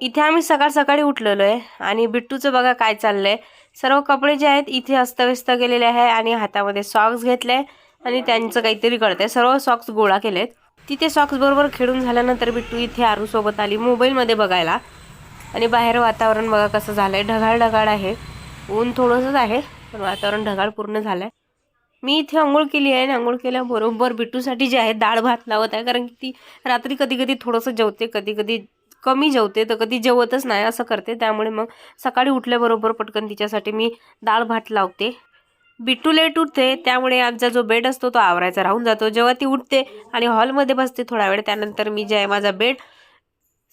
इथे आम्ही सकाळ सकाळी उठलेलो आहे. आणि बिट्टूचं बघा काय चाललंय. सर्व कपडे जे आहेत इथे अस्तव्यस्त केलेले आहे आणि हातामध्ये सॉक्स घेतले आणि त्यांचं काहीतरी कळतंय. सर्व सॉक्स गोळा केलेत. तिथे सॉक्स बरोबर खेळून झाल्यानंतर बिट्टू इथे आरूसोबत आली मोबाईलमध्ये बघायला. आणि बाहेर वातावरण बघा कसं झालंय. ढगाळ ढगाळ आहे. ऊन थोडंसंच आहे पण वातावरण ढगाळ पूर्ण झालंय. मी इथे आंघोळ केली आहे आणि आंघोळ केल्याबरोबर बिट्टूसाठी जे आहे डाळ भात लावत आहे. कारण की ती रात्री कधी कधी थोडंसं जेवते कधी कधी कमी जेवते तर कधी जेवतच नाही असं करते. त्यामुळे मग सकाळी उठल्याबरोबर पटकन तिच्यासाठी मी डाळ भात लावते. बिट्टू लेट उठते त्यामुळे आमचा जो बेड असतो तो आवरायचा राहून जातो. जेव्हा ती उठते आणि हॉलमध्ये बसते थोडा वेळ त्यानंतर मी जे आहे माझा बेड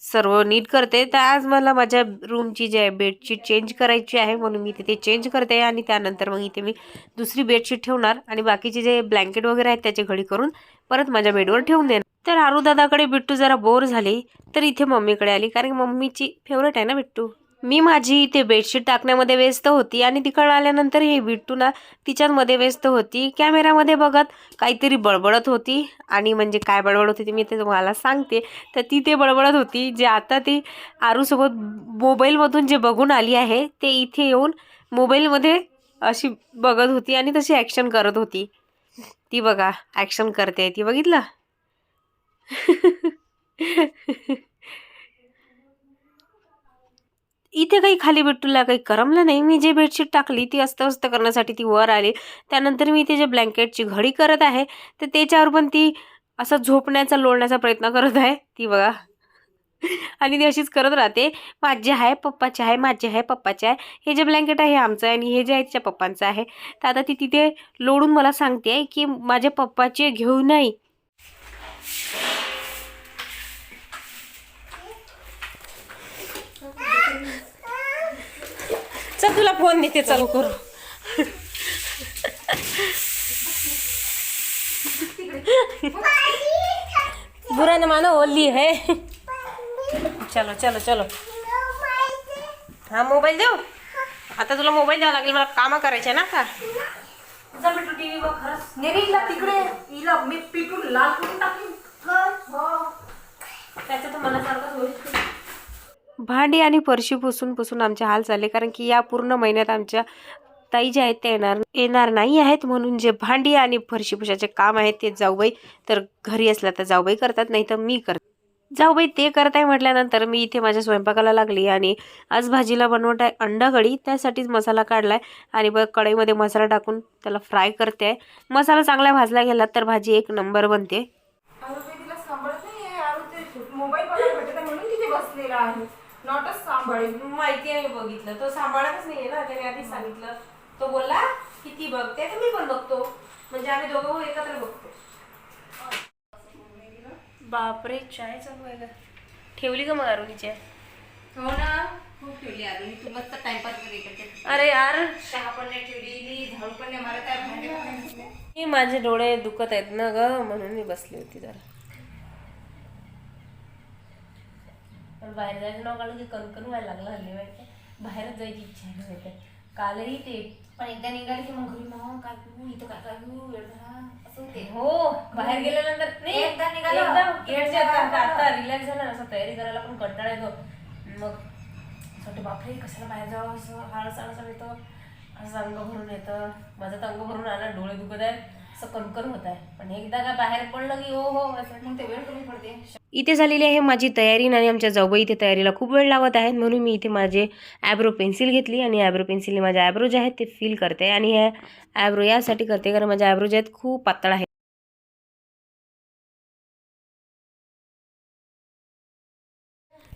सर्व नीट करते. तर आज मला माझ्या रूमची जी आहे बेडशीट चेंज करायची आहे म्हणून मी तिथे चेंज करते आणि त्यानंतर मग इथे मी दुसरी बेडशीट ठेवणार आणि बाकीचे जे ब्लँकेट वगैरे आहेत त्याचे घडी करून परत माझ्या बेडवर ठेवून देणार. तर आरुदादाकडे बिट्टू जरा बोर झाली तर इथे मम्मीकडे आली कारण मम्मीची फेवरेट आहे ना बिट्टू. मी माझी इथे बेडशीट टाकण्यामध्ये व्यस्त होती आणि तिकडं आल्यानंतर हे बिट्टू ना तिच्यामध्ये व्यस्त होती. कॅमेरामध्ये बघत काहीतरी बडबडत होती. आणि म्हणजे काय बडबडत होती मी ते तुम्हाला सांगते. तर ती ते बडबडत होती जे आता ती आरूसोबत मोबाईलमधून जे बघून आली आहे ते इथे येऊन मोबाईलमध्ये अशी बघत होती आणि तशी ॲक्शन करत होती. ती बघा ॲक्शन करते. ती बघितलं? इथे काही खाली बिट्टूला काही करमलं नाही. मी जे बेडशीट टाकली ती अस्तव्यस्त करण्यासाठी ती वर आली. त्यानंतर मी इथे जे ब्लँकेटची घडी करत आहे तर त्याच्यावर पण ती असं झोपण्याचा लोळण्याचा प्रयत्न करत आहे. ती बघा. आणि ती अशीच करत राहते. माझे आहे पप्पाचे आहे माझे आहे पप्पाचे आहे. हे जे ब्लँकेट आहे हे आमचं आहे आणि हे जे आहे तिच्या पप्पांचं आहे. तर आता ती तिथे लोळून मला सांगते की माझ्या पप्पाचे घेऊ नाही चल तुला फोन देते चालू करू. बुरा न मानो ओली है चलो चलो चलो. हा मोबाईल देऊ? आता तुला मोबाईल द्यावा लागेल मला कामं करायचे ना का जा बेटू टीव्ही बघ खरंच. नेरीला तिकडे मी पिटून लाल करून टाकली त्याचं तर मला सारखंच होईल भांडी आणि फरशी पुसून पुसून आमचे हाल चालले कारण की या पूर्ण महिन्यात आमच्या ताई जे आहेत ते येणार येणार नाही आहेत. म्हणून जे भांडी आणि फरशी पुशाचे काम आहेत ते जाऊबाई तर घरी असल्या तर जाऊबाई करतात नाही तर मी करते. जाऊबाई ते करताय म्हटल्यानंतर मी इथे माझ्या स्वयंपाकाला लागली आणि आज भाजीला बनवत आहे अंडा त्यासाठीच मसाला काढलाय. आणि बघ कढईमध्ये मसाला टाकून त्याला फ्राय करते. आहे मसाला चांगला भाजला गेला तर भाजी एक नंबर बनते. मोबाईल बसलेला आहे. नॉटच सांभाळेल माहिती आहे मी बघितलं. तो सांभाळतच नाहीये ना. त्याने आधी सांगितलं. तो बोलला की ती बघते? तर मी पण बघतो. म्हणजे आम्ही दोघं भाऊ एकत्र बघतो. बापरे चाय चालू आहे का ठेवली का मग अरुणी चाय हो ना. खूप ठेवली आरू तू मस्त टाइमपास करते. अरे यार. चहा पण नाही ठेवली झाडू पण नाही. मारत आहे नाही. हे माझे डोळे दुखत आहेत ना ग म्हणून मी बसली होती जरा. पण बाहेर जायचं नाव काढलं की कणकण व्हायला लागलं हल्ली माहिती बाहेरच जायची इच्छा आहे माहिती कालही ते. पण एकदा निघाली की मग घरी मग काय करू? इथं काय वेळ झाला असं होते. हो बाहेर गेल्यानंतर नाही. एकदा निघालं, एकदम गेटच्या गेटच्या आता आता रिलॅक्स झाला ना असं तयारी करायला पण कंटाळा येतो. मग असं वाटतं बापरे कशाला बाहेर जावं? असं आळस आळस येतं. असं अंग भरून येतं. माझं तर अंग भरून आलं डोळे दुखत आहे असं कणकण होत आहे. पण एकदा का बाहेर पडलं की हो हो असं मग ते वेळ कमी पडते. इथे झालेली आहे माझी तयारी आणि आमच्या जाऊबाई इथे तयारीला खूप वेळ लावत आहेत. म्हणून मी इथे माझे ॲब्रो पेन्सिल घेतली आणि ॲब्रो पेन्सिलने माझे ॲब्रो जे आहेत ते फील करते आणि हे ॲब्रो यासाठी करते कारण माझे ॲब्रो जे आहेत खूप पातळ आहेत.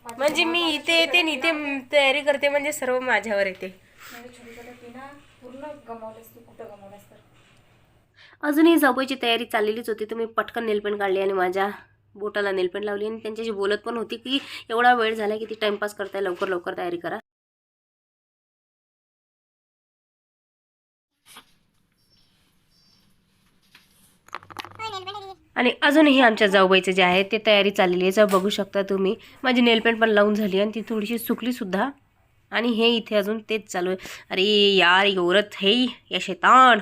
म्हणजे मी इथे येते आणि इथे तयारी करते म्हणजे सर्व माझ्यावर येते. पूर्ण गमावलेस तू कुठं गमावलेस तर? अजूनही जाऊबाईची तयारी चाललेलीच होती. तर मी पटकन नेलपेंट काढली आणि माझ्या बोटाला नेलपेंट लावली आणि त्यांच्याशी बोलत पण होती की एवढा वेळ झाला की ती टाइमपास करताय लवकर लवकर तयारी करा. आणि अजूनही आमच्या जाऊबाईचं जे आहे ते तयारी चाललेली आहे. जर बघू शकता तुम्ही. माझी नेलपेंट पण लावून झाली आणि ती थोडीशी सुकली सुद्धा. आणि हे इथे अजून तेच चालू आहे. अरे यार एवढत हे या शेतान.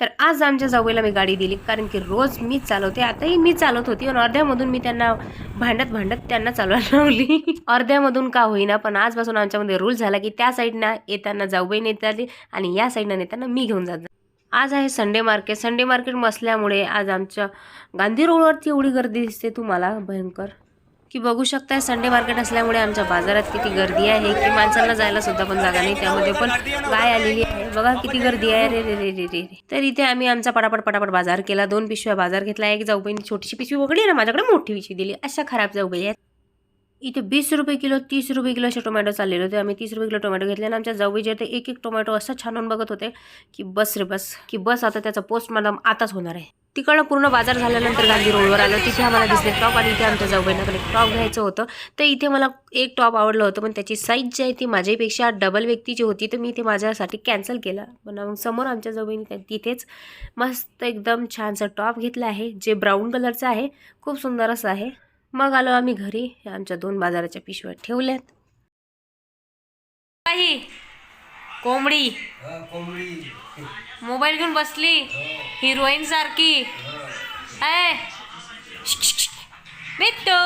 तर आज आमच्या जाऊला मी गाडी दिली कारण की रोज मीच चालवते. आताही मी चालवत होती आणि अर्ध्यामधून मी त्यांना भांडत भांडत त्यांना चालवायला लावली. अर्ध्यामधून का होईना पण आजपासून आमच्यामध्ये रूल झाला की त्या साईडनं येताना जाऊबाई नेता आली आणि या साईडनं नेताना मी घेऊन जात आज आहे संडे मार्केट संडे मार्केट असल्यामुळे आज आमच्या गांधी रोडवरती एवढी गर्दी दिसते तुम्हाला? भयंकर. की बघू शकताय संडे मार्केट असल्यामुळे आमच्या बाजारात किती गर्दी आहे की माणसांना जायला सुद्धा पण जागा नाही त्यामध्ये पण गाय आलेली आहे. बघा किती गर्दी आहे रे रे रे रे रे तर इथे आम्ही आमचा पटापट पटापट बाजार केला. दोन पिशव्या बाजार घेतला. एक जाऊबाईंनी छोटीशी पिशवी वगळली ना माझ्याकडे मोठी पिशवी दिली. अशा खराब जाऊबाई आहेत. इथे वीस रुपये किलो तीस रुपये किलो असे टोमॅटो चाललेले होते. आम्ही तीस रुपये किलो टोमॅटो घेतले आणि आमच्या जाऊबाई जे ते एक एक टोमॅटो असं छानून बघत होते की बस रे बस की बस आता त्याचा पोस्ट मला आताच होणार आहे. तिकडं पूर्ण बाजार झाल्यानंतर गांधी रोडवर आलो. तिथे आम्हाला दिसले टॉप आणि इथे आमच्या जाऊबाईंनाकडे टॉप घ्यायचं होतं. तर इथे मला एक टॉप आवडलं होतं पण त्याची साईज जी आहे ती माझ्यापेक्षा डबल व्यक्तीची होती. तर मी ते माझ्यासाठी कॅन्सल केलं. पण मग समोर आमच्या जाऊबाईंनी तिथेच मस्त एकदम छानसं टॉप घेतलं आहे जे ब्राऊन कलरचं आहे खूप सुंदर असं आहे. मग आलो आम्ही घरी हे आमच्या दोन बाजाराच्या पिशव्या ठेवल्यात. काही कोंबडी. मोबाईल घेऊन बसली हिरोईन सारखी. बिट्टू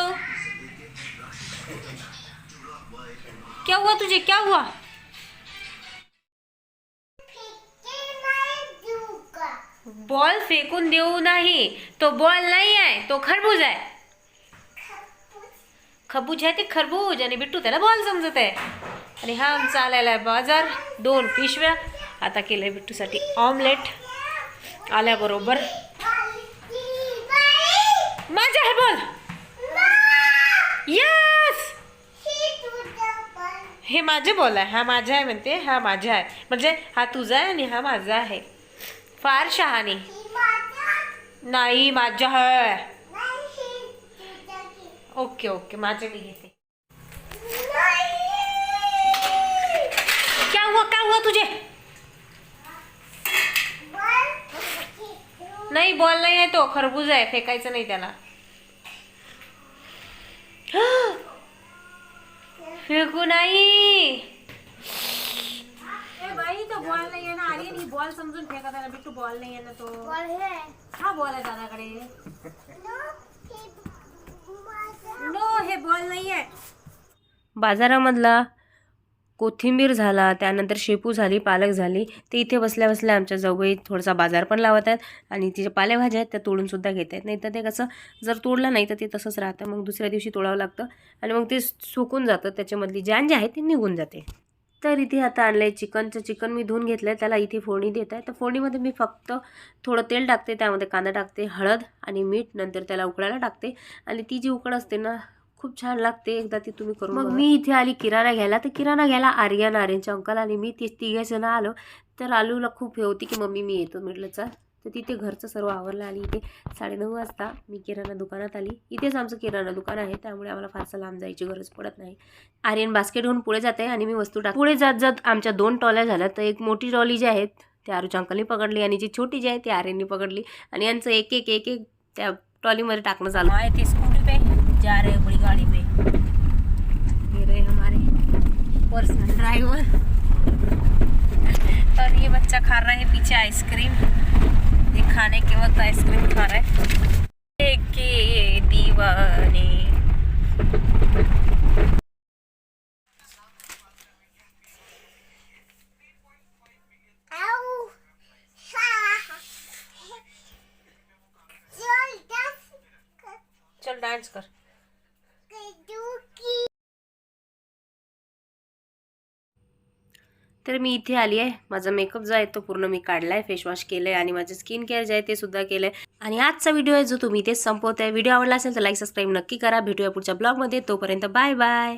क्या हुआ तुझे? क्या हुआ? बॉल फेकून देऊ नाही तो बॉल नाही आहे तो खरबूज आहे. खरबूज आहे ते खरबूज आणि बिट्टू त्याला बॉल समजत आहे. आणि हा आमचा आलेला आहे बाजार दोन पिशव्या. आता केलं आहे बिट्टूसाठी ऑमलेट. आल्याबरोबर माझ्या आहे बॉल. यस हे माझे बॉल आहे. हा माझा आहे म्हणते. हा माझा आहे. म्हणजे हा तुझा आहे आणि हा माझा आहे. फार शहाणी. नाही माझ्या आहे. Okay okay. माझे मी घेते. क्या हुआ क्या हुआ तुझे? नाही बॉल नाही आहे तो. खरबूज आहे फेकायचं नाही त्याला. फेकू नाही. ए बाई तो बॉल नाही आहे ना. ही बॉल समजून फेकत आहे ना. बिट्टू बॉल नाही आहे ना तो. हा बॉल आहे दादाकडे. नो हे बॉल नाही आहे बाजारामधला कोथिंबीर झाला त्यानंतर शेपू झाली पालक झाली. ते इथे बसल्या बसल्या आमच्या जवळ थोडासा बाजार पण लावत आहेत आणि तिच्या पालेभाज्या आहेत त्या तोडूनसुद्धा घेत आहेत. नाही तर ते कसं जर तोडलं नाही तर ते तसंच राहतं. मग दुसऱ्या दिवशी तोडावं लागतं आणि मग ते सुकून जातं. त्याच्यामधली ज्यान जे आहे ते निघून जाते. तर इथे आता आणलं आहे चिकनचं चिकन मी धुवून घेतलं आहे त्याला इथे फोडणी देत आहे. तर फोडणीमध्ये मी फक्त थोडं तेल टाकते त्यामध्ये कांदा टाकते हळद आणि मीठ नंतर त्याला उकळायला टाकते. आणि ती जी उकळ असते ना खूप छान लागते. एकदा ती तुम्ही करून मग मी इथे आली किराणा घ्यायला. तर किराणा घ्यायला आर्यन आर्यनच्या अंकल आणि मी. ती तिघे जण आलो. तर आलूला खूप हे होती की मम्मी मी येतो. म्हटलं चल. तर तिथे घरचं सर्व आवरलं आली इथे साडेनऊ वाजता मी किराणा दुकानात आली. इथेच आमचं किराणा दुकान आहे त्यामुळे आम्हाला फारसं लांब जायची गरज पडत नाही. आर्यन बास्केट घेऊन पुढे जाते आणि मी वस्तू टाक पुढे जात जात आमच्या दोन ट्रॉल्या झाल्या. तर एक मोठी ट्रॉली जी आहेत ती आरूच्या अंकलनी पकडली आणि जी छोटी जी आहे ती आर्यननी पकडली. आणि यांचं एक एक एक एक त्या ट्रॉलीमध्ये टाकणं चालू. आए थे स्कूटी पे जा हैं बड़ी गाड़ी ये रहे हमारे पर्सनल ड्राइवर और ये बच्चा खा रहा है पीछे आइसक्रीम ये खाने के वक्त आइसक्रीम खा रहा है। के दीवाने। चल डांस कर। तर मी इथे आली आहे. माझा मेकअप जो आहे तो पूर्ण मी काढला आहे फेसवॉश केलं आहे आणि माझं स्किन केअर जे आहे ते सुद्धा केलं आहे आणि आजचा व्हिडिओ आहे जो तुम्ही इथेच संपवत आहे व्हिडिओ आवडला असेल तर लाईक सबस्क्राईब नक्की करा. भेटूया पुढच्या ब्लॉगमध्ये तोपर्यंत बाय बाय